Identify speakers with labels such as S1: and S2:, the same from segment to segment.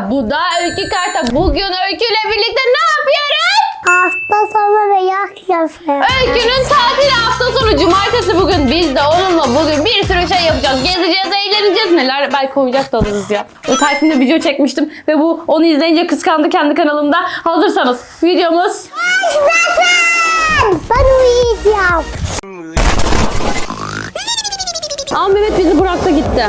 S1: Karta. Bu da Öykü Karta. Bugün Öykü ile birlikte ne yapıyoruz?
S2: Hafta sonu ve yaz yazı.
S1: Öykünün tatil hafta sonu cumartesi bugün. Biz de onunla bugün bir sürü şey yapacağız. Gezeceğiz, eğleneceğiz. Neler belki oyuncak da alırız ya. O tatilde video çekmiştim ve bu onu izleyince kıskandı kendi kanalımda. Hazırsanız videomuz
S2: Yaşasın! Ben uyuyacağım.
S1: Ama Mehmet bizi bıraktı gitti.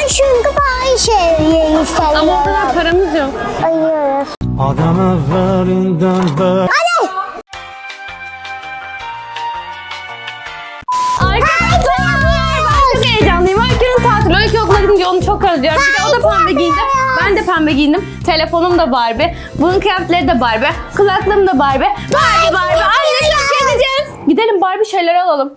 S2: Ben çünkü fahişeyi seviyorum.
S1: Ama o kadar paramız yok.
S2: Ayıyoruz.
S3: Adam evvelinden beri
S1: ben çok heyecanlıyım. Öykü'nün tatili. Öykü okula gidince onu çok özlüyorum. Bir de o da pembe giyindi. Ben de pembe giyindim. Telefonum da Barbie. Bunun kıyafetleri de Barbie. Kulaklığım da Barbie. Barbie Barbie. Aynı çok gezeceğiz. Gidelim Barbie şeyler alalım.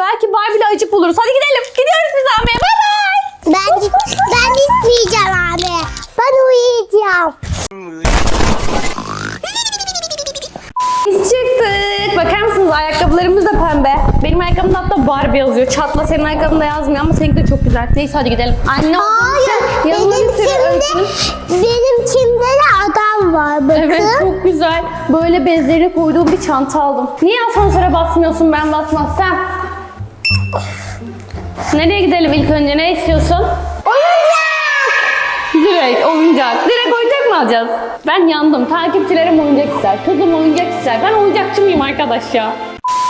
S1: Belki Barbie'le acık buluruz. Hadi gidelim. Gidiyoruz biz almaya. Bay bay.
S2: Ben, ben gitmeyeceğim abi. Ben uyuyacağım.
S1: Biz çıktık. Bakar mısınız ayakkabılarımız da pembe. Benim ayakkabımda hatta Barbie yazıyor. Çatla senin ayakkabında yazmıyor ama seninki de çok güzel. Neyse hadi gidelim. Anne
S2: Hayır. Benim kimde, benim kimde de adam var bakın.
S1: Evet çok güzel. Böyle bezlerini koyduğum bir çanta aldım. Niye asansöre basmıyorsun ben basmazsam? Nereye gidelim ilk önce ne istiyorsun? Direkt oyuncak. Direkt oyuncak mı alacağız? Ben yandım. Takipçilerim oyuncak ister. Kızım oyuncak ister. Ben oyuncakçı mıyım arkadaş ya?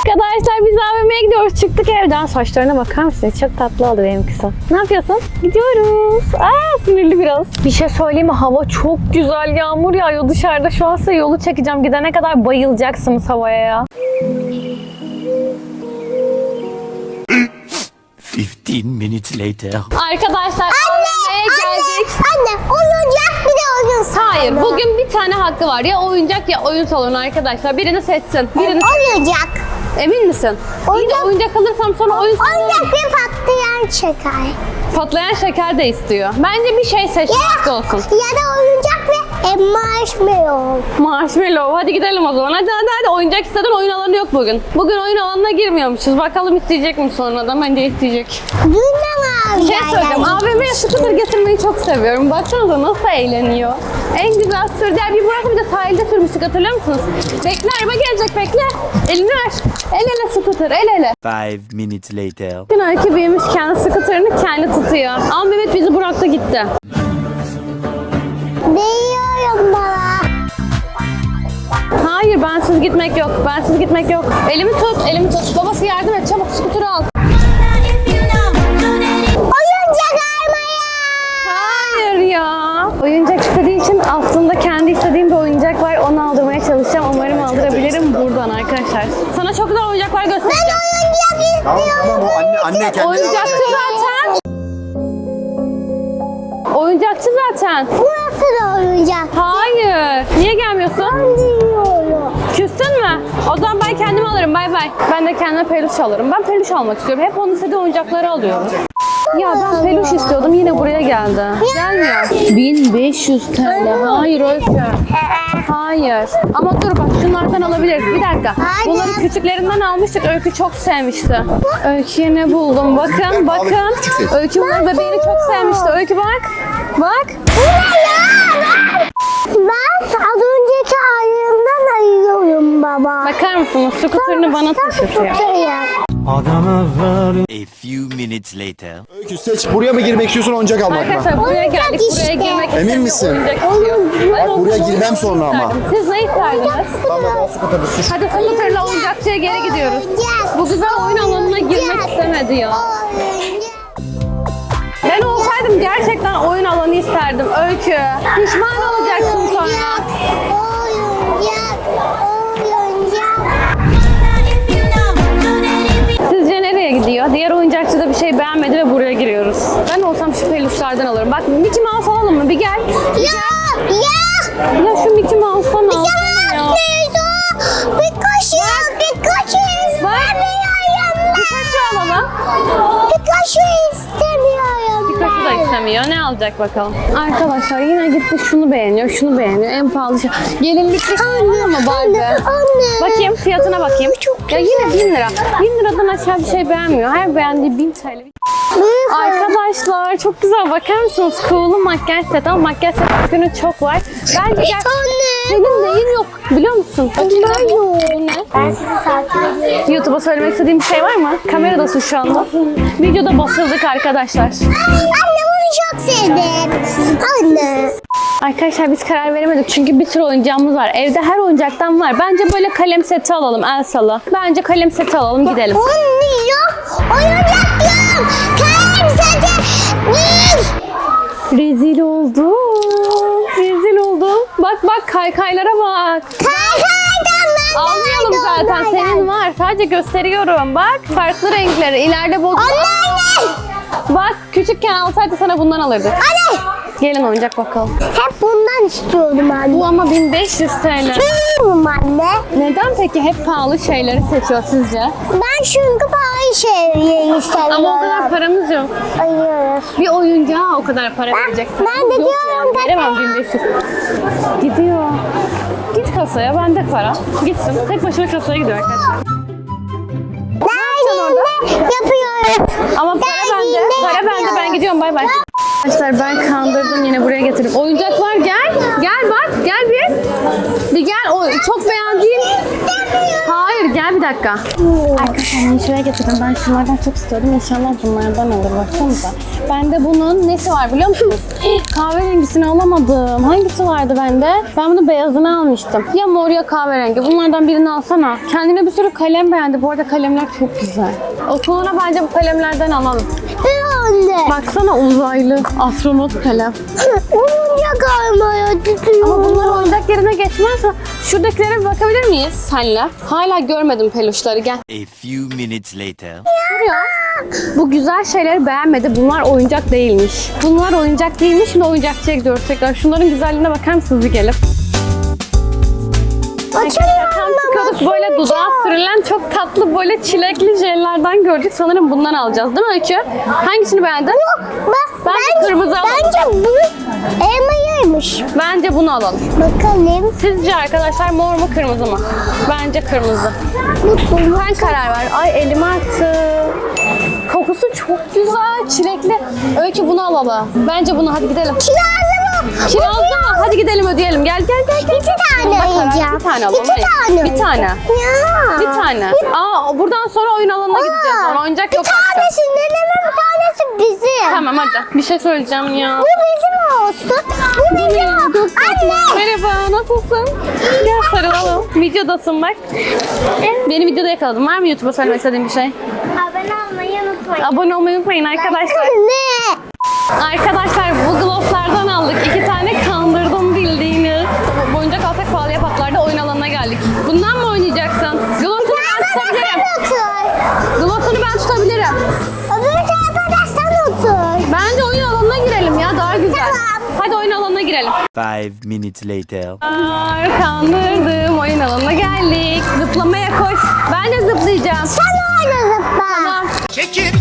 S1: Arkadaşlar biz AVM'ye gidiyoruz. Çıktık evden. Saçlarına bakar mısınız? Çok tatlı oldu benim kızım. Ne yapıyorsun? Gidiyoruz. Aa sinirli biraz. Bir şey söyleyeyim mi? Hava çok güzel. Yağmur yağıyor dışarıda. Şu an size yolu çekeceğim. Gidene kadar bayılacaksınız havaya ya.
S3: 15 minutes later.
S1: Arkadaşlar AVM'ye geldik.
S2: Anne oyuncak bir de oyun salonu.
S1: Hayır, bugün bir tane hakkı var. Ya oyuncak ya oyun salonu arkadaşlar. Birini seçsin. Birini
S2: Oyuncak.
S1: Emin misin? İyi de
S2: Oyuncak-
S1: oyuncak alırsam sonra oyun salonu
S2: Oyuncak bir patlayan şeker.
S1: patlayan şeker de istiyor. Bence bir şey seç hakkı olsun.
S2: Ya da oyuncak e, marshmallow.
S1: Marshmallow. Hadi gidelim o zaman. Hadi hadi hadi. Oyuncak istedin oyun alanı yok bugün. Bugün oyun alanına girmiyormuşuz. Bakalım isteyecek mi sonradan? Bence isteyecek.
S2: Dünden
S1: Bir şey söyleyeceğim. AVM'ye scooter getirmeyi çok seviyorum. Baksanıza nasıl eğleniyor. En güzel sürdüğü bir burası bir de sahilde sürmüştük hatırlıyor musunuz? Bekle araba gelecek bekle. Elini ver. El ele scooter el ele.
S3: 5 minutes later.
S1: Gün öykü büyümüş kendi scooterını kendi tutuyor. Ama Mehmet bizi bıraktı gitti.
S2: Değiyorum bana.
S1: Hayır bensiz gitmek yok. Bensiz gitmek yok. Elimi tut, elimi tut. Babası yardım et çabuk scooter'ı al.
S2: Oyuncak almaya.
S1: Hayır ya. Oyuncak istediği için aslında kendi istediğim bir oyuncak var. Onu aldırmaya çalışacağım. Umarım aldırabilirim buradan arkadaşlar. Sana çok güzel oyuncaklar göstereceğim.
S2: Oyuncak
S4: Tamam
S2: istiyorum.
S4: tamam o anne anne kendine
S1: Oyuncakçı zaten. Oyuncakçı zaten.
S2: Burası da oyuncak.
S1: Hayır. Niye gelmiyorsun?
S2: Diyorum.
S1: Küstün mü? O zaman ben kendim alırım. Bay bay. Ben de kendime peluş alırım. Ben peluş almak istiyorum. Hep onun istediği oyuncakları alıyorum. Ya ben peluş istiyordum. Yine buraya geldi. Gelmiyor. 1500 TL. Hayır Öykü. Hayır. Ama dur bak şunlardan alabiliriz. Bir dakika. Bunları küçüklerinden almıştık. Öykü çok sevmişti. Öykü'ye ne buldum? Bakın bakın. Öykü bunları bebeğini çok sevmişti. Öykü bak. Bak. Bakar mısınız? Scooter'ını bana taşıtıyor.
S3: Adam evveli
S4: E,
S3: A few minutes later.
S4: Öykü seç buraya mı girmek istiyorsun oyuncak almak mı?
S1: Arkadaşlar buraya
S2: Oyuncak
S1: geldik. Buraya
S2: işte.
S1: girmek
S4: Emin
S1: istemiyor,
S4: misin?
S1: Oyuncak istiyor. Ben
S4: Bak, buraya
S1: oyuncak
S4: girmem sonra ama.
S1: isterdim. Siz ne isterdiniz?
S4: Tamam ben scooter'da sür.
S1: Hadi scooter'la oyuncakçıya geri gidiyoruz. Bu güzel oyun alanına girmek istemedi ya. Ben olsaydım gerçekten oyun alanı isterdim. Öykü. Pişman olacaksın sonra.
S2: Oyuncak. Oyuncak.
S1: Sizce nereye gidiyor? Diğer oyuncakçı da bir şey beğenmedi ve buraya giriyoruz. Ben olsam şu peluşlardan alırım. Bak Mickey Mouse alalım mı? Bir gel.
S2: Ya. Ya.
S1: Ya şu Mickey Mouse'dan alsana ya.
S2: Pikachu. Pikachu istemiyorum.
S1: Pikachu alalım.
S2: Pikachu istemiyorum.
S1: Pikachu da istemiyor. Ne alacak bakalım. Arkadaşlar yine gitti şunu beğeniyor, şunu beğeniyor. En pahalı şey. Gelinlikli var mı Barbie?
S2: Anne.
S1: Bakayım fiyatına bakayım. Ya yine 1000 lira. 1000 liradan aşağı bir şey beğenmiyor. Her beğendiği 1000 TL. Arkadaşlar çok güzel bakar mısınız? Cool'un makyaj seti ama makyaj seti günü çok var. Bence gel.
S2: Anne.
S1: Senin neyin yok biliyor musun? Bakayım
S2: Ben
S1: ne bu?
S2: yok.
S1: Bu ne?
S2: Ben sizi takip ediyorum.
S1: YouTube'a söylemek istediğim bir şey var mı? Kameradasın şu anda. Videoda basıldık arkadaşlar.
S2: Anne bunu çok sevdim. Anne.
S1: Arkadaşlar biz karar veremedik çünkü bir sürü oyuncağımız var. Evde her oyuncaktan var. Bence böyle kalem seti alalım Elsa'lı. Bence kalem seti alalım gidelim.
S2: Onun yok. Oyuncak yok. Kalem seti. Değil.
S1: Rezil oldu. Bak bak kaykaylara bak.
S2: Kaykaydan ben
S1: Almayalım zaten. Senin var. Sadece gösteriyorum. Bak farklı renkleri. İleride bozuldu.
S2: Anne anne.
S1: Bak küçükken alsaydı sana bundan alırdık.
S2: Anne.
S1: Gelin oyuncak bakalım.
S2: Hep bundan istiyordum anne.
S1: Bu ama 1500 TL.
S2: Bilmiyorum anne.
S1: Neden peki hep pahalı şeyleri seçiyor sizce?
S2: Ben çünkü pahalı şeyleri seviyorum.
S1: Ama o kadar paramız yok.
S2: Hayır.
S1: Bir oyuncağa o kadar para vereceksin.
S2: ben de
S1: Yok
S2: diyorum
S1: yani, veremem 1500. Gidiyor. Git kasaya bende para. Gitsin. Tek başına kasaya gidiyor arkadaşlar.
S2: Nerede yapıyorum.
S1: Ama para
S2: Ben
S1: bende. Para bende. Ben gidiyorum. Bay bay. Arkadaşlar ben kandırdım yine buraya getirdim. Oyuncaklar gel. Gel bak. Gel bir. Bir gel. O çok beğendiğin. Dakika. Arkadaşlar şuraya getirdim. Ben şunlardan çok istiyordum. İnşallah bunlardan alır. Baksanıza. Bende bunun nesi var biliyor musunuz? Kahverengisini alamadım. Hangisi vardı bende? Ben bunun beyazını almıştım. Ya mor ya kahverengi. Bunlardan birini alsana. Kendine bir sürü kalem beğendi. Bu arada kalemler çok güzel. Okuluna bence bu kalemlerden alalım.
S2: Anne.
S1: Baksana uzaylı. Astronot kalem.
S2: Oyuncak almaya tutuyorum.
S1: Ama bunlar oyuncak yerine geçmez. Şuradakilere bir bakabilir miyiz senle? Hala görmedim peluşları gel.
S3: A few minutes later.
S1: Dur ya. Bu güzel şeyleri beğenmedi. Bunlar oyuncak değilmiş. Bunlar oyuncak değilmiş. Şimdi oyuncakçıya gidiyoruz tekrar. Şunların güzelliğine bakar mısınız bir gelip? Çıkıyorduk böyle dudağa sürülen çok tatlı böyle çilekli jellerden gördük. Sanırım bundan alacağız değil mi Öykü? Hangisini beğendin?
S2: Bak,
S1: Bence
S2: bence,
S1: kırmızı alalım.
S2: Bence bu elmayaymış.
S1: Bence bunu alalım.
S2: Bakalım.
S1: Sizce arkadaşlar mor mu kırmızı mı? Bence kırmızı. Sen karar ver. Ay elime attı. Kokusu çok güzel. Çilekli. Öykü bunu alalım. Bence bunu hadi gidelim.
S2: Kirazlı mı?
S1: Hadi gidelim ödeyelim. Gel gel gel. gel.
S2: İki tane
S1: Bak,
S2: alacağım.
S1: Bir tane alalım.
S2: İki tane
S1: Bir tane.
S2: Ya.
S1: Bir tane. Aa buradan sonra oyun alanına gideceğiz. Sonra oyuncak yok
S2: Bir
S1: artık.
S2: tanesinden hemen bir tanesi bizim.
S1: Tamam hadi. Bir şey söyleyeceğim ya.
S2: Bu bizim olsun. Bu bizim olsun. Anne.
S1: Merhaba, nasılsın? Gel sarılalım. Videodasın bak. Beni videoda yakaladım. Var mı YouTube'a söylemek istediğin bir şey?
S2: Abone olmayı unutmayın.
S1: Abone olmayı unutmayın arkadaşlar.
S2: Ne?
S1: Arkadaşlar bu tutabilirim.
S2: otur.
S1: Ben tutabilirim.
S2: Öbür tarafa da sen otur.
S1: Bence oyun alanına girelim ya daha güzel.
S2: Tamam.
S1: Hadi oyun alanına girelim.
S3: Five minutes later.
S1: Ar, Kandırdım oyun alanına geldik. Zıplamaya koş. Ben de zıplayacağım.
S2: Sen oyna zıpla.
S1: Tamam.
S5: Çekirgeyi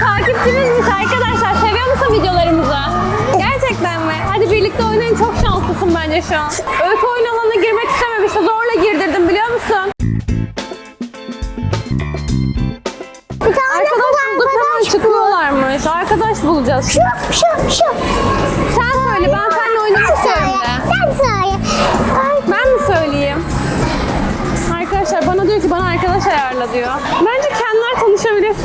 S1: Takipçimizmiş arkadaşlar. Seviyor musun videolarımızı? Gerçekten mi? Hadi birlikte oynayın. Çok şanslısın bence şu an. Öykü oyun alanına girmek istememişti. Zorla girdirdim biliyor musun? Arkadaş bulduk hemen çıkıyorlarmış. Arkadaş bulacağız.
S2: Şu şu şu.
S1: Sen söyle ben seninle oynamak
S2: Sen
S1: istiyorum
S2: söyle.
S1: de.
S2: Sen söyle. Ay,
S1: Ben mi söyleyeyim? Arkadaşlar bana diyor ki bana arkadaş ayarla diyor. Bence kendiler tanışabilir.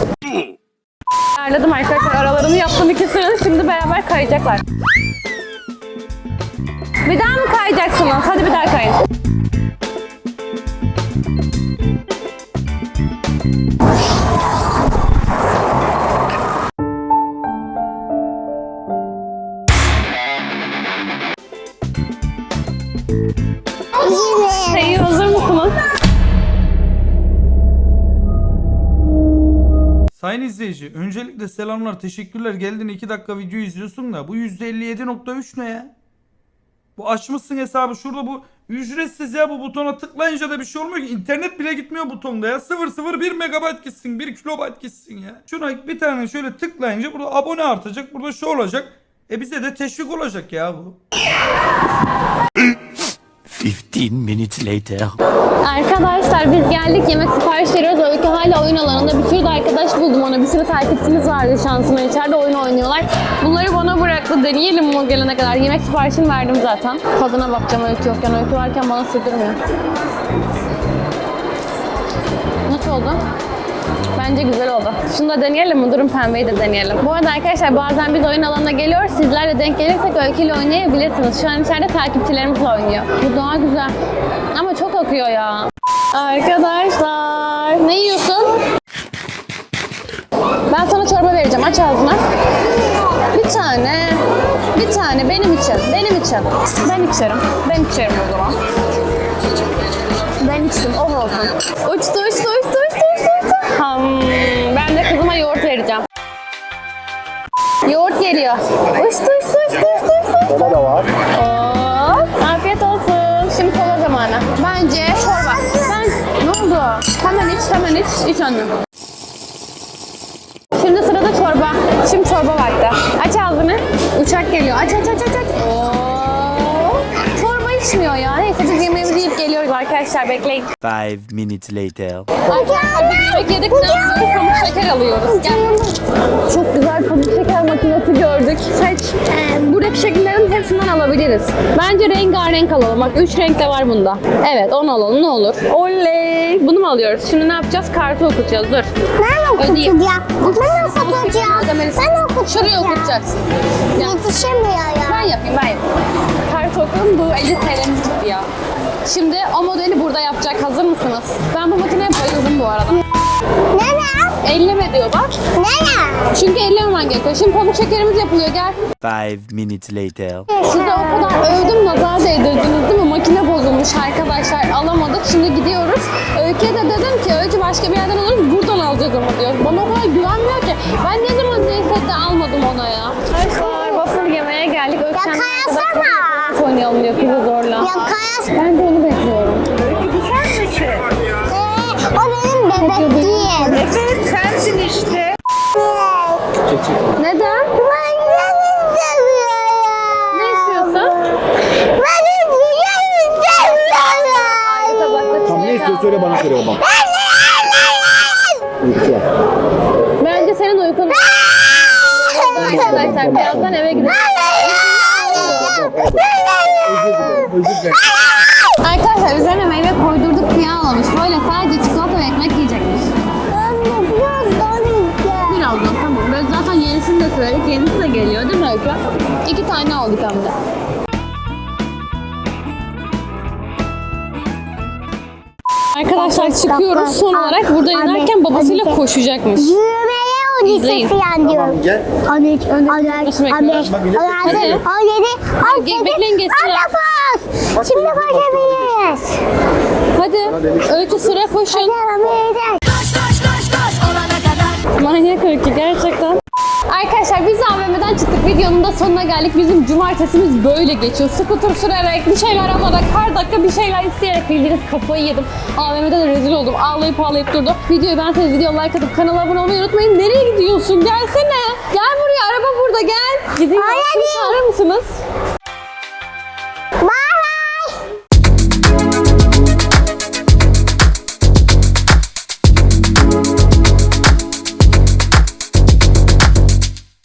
S1: Ayarladım arkadaşlar. Aralarını yaptım ikisini. Şimdi beraber kayacaklar. Bir daha mı kayacaksınız? Hadi bir daha kayın.
S2: Yine.
S6: Sayın izleyici, öncelikle selamlar, teşekkürler. Geldin 2 dakika video izliyorsun da bu %57.3 ne ya? Bu açmışsın hesabı şurada bu Ücretsiz ya bu butona tıklayınca da bir şey olmuyor ki. İnternet bile gitmiyor butonda ya. 001 megabayt gitsin, 1 kilobayt gitsin ya. Şuna bir tane şöyle tıklayınca burada abone artacak, burada şu olacak. E bize de teşvik olacak ya bu.
S3: 15 minutes later.
S1: Arkadaşlar biz geldik yemek sipariş veriyoruz. Öykü hala oyun alanında bir sürü de arkadaş buldum ona. Bir sürü takipçimiz vardı şansına içeride oyun oynuyorlar. Bunları bana bıraktı. Deneyelim mi o gelene kadar? Yemek siparişini verdim zaten. Tadına bakacağım öykü yokken. Öykü varken bana sürdürmüyor. Nasıl oldu? Bence güzel oldu. Şunu da deneyelim mi? Durun pembeyi de deneyelim. Bu arada arkadaşlar bazen biz oyun alanına geliyoruz. Sizler de denk gelirsek öyküyle oynayabilirsiniz. Şu an içeride takipçilerimizle oynuyor. Bu daha güzel. Ama çok akıyor ya. Arkadaşlar ne yiyorsun? Ben sana çorba vereceğim. Aç ağzını. Bir tane. Bir tane benim için. Benim için. Ben içerim. Ben içerim o zaman. Ben içtim. Oh olsun. Uçtu, uçtu, uçtu, 하는 거. Arkadaşlar. Bekleyin.
S3: 5 minutes later.
S1: Arkadaşlar biz sonra pamuk şeker alıyoruz. Gel. Çok güzel pamuk şeker makinesi gördük. Seç. Buradaki şekillerin hepsinden alabiliriz. Bence rengarenk alalım. Bak 3 renk de var bunda. Evet onu alalım ne olur. Oley. Bunu mu alıyoruz? Şimdi ne yapacağız? Kartı okutacağız. Dur.
S2: Ben okutacağım. Ben okutacağım. Ben okutacağım.
S1: Şuraya okutacaksın.
S2: Yetişemiyor ya.
S1: ben yapayım. Kartı okuyun bu 50 TL'miz gitti ya. Şimdi o modeli burada yapacak. Hazır mısınız? Ben bu makineye bayıldım bu arada.
S2: Nene?
S1: Elleme diyor bak.
S2: Nene?
S1: Çünkü ellememen gerekiyor. Şimdi pamuk şekerimiz yapılıyor gel.
S3: 5 minutes later.
S1: Size o kadar övdüm nazar değdirdiniz değil mi? Makine bozulmuş arkadaşlar alamadık. Şimdi gidiyoruz. Öykü'ye de dedim ki Öykü başka bir yerden alırız buradan alacağız ama diyor. Bana o kadar güvenmiyor ki. Ben ne zaman de almadım ona ya. Arkadaşlar waffle yemeğe geldik. Öykü
S2: Ya kayasana.
S1: Oynayalım diyor kızı zorla.
S2: Ya kayas.
S1: Ben de onu bekliyorum.
S2: Ee, o benim bebekliğim.
S7: Evet sensin işte.
S1: Neden?
S2: Ben seni seviyorum.
S1: Ne istiyorsun?
S2: Ben seni seviyorum.
S1: Tabakta
S4: Tamam ne
S1: çilek
S4: istiyor
S1: al.
S4: söyle bana söyle babam. Uykusu var.
S1: Bence senin uykun. Arkadaşlar birazdan eve gidelim.
S4: Özür dilerim.
S1: Arkadaşlar üzerine meyve koydurduk kıyamamış. Böyle sadece çikolata ve ekmek yiyecekmiş.
S2: Anne biraz daha yiyeceğim.
S1: Birazdan tamam. Böyle zaten yenisini de söyledik. Yenisi de geliyor değil mi Öykü? İki tane aldık hem de. Arkadaşlar çıkıyoruz. Son olarak burada inerken babasıyla koşacakmış.
S2: Yürümeye
S1: İzleyin.
S2: odisi yan diyor.
S4: Tamam gel.
S2: Anne, anne,
S1: Nasıl
S2: anne,
S1: bekliyoruz?
S2: anne,
S1: Hadi.
S2: anne, anne,
S1: Ge- bekleyin geçsinler.
S2: Anne bas. Şimdi koşabiliriz.
S1: Hadi. Öykü sıra koşun.
S2: Koşabiliriz.
S1: Manyak Öykü gerçekten. Arkadaşlar biz AVM'den çıktık. Videonun da sonuna geldik. Bizim cumartesimiz böyle geçiyor. Scooter sürerek, bir şeyler alarak, her dakika bir şeyler isteyerek bildiğiniz kafayı yedim. AVM'de de rezil oldum. Ağlayıp ağlayıp durdu. Videoyu beğenseniz video like atıp kanala abone olmayı unutmayın. Nereye gidiyorsun? Gelsene. Gel buraya. Araba burada gel. Gideyim.
S2: Hadi.
S1: çağırır mısınız?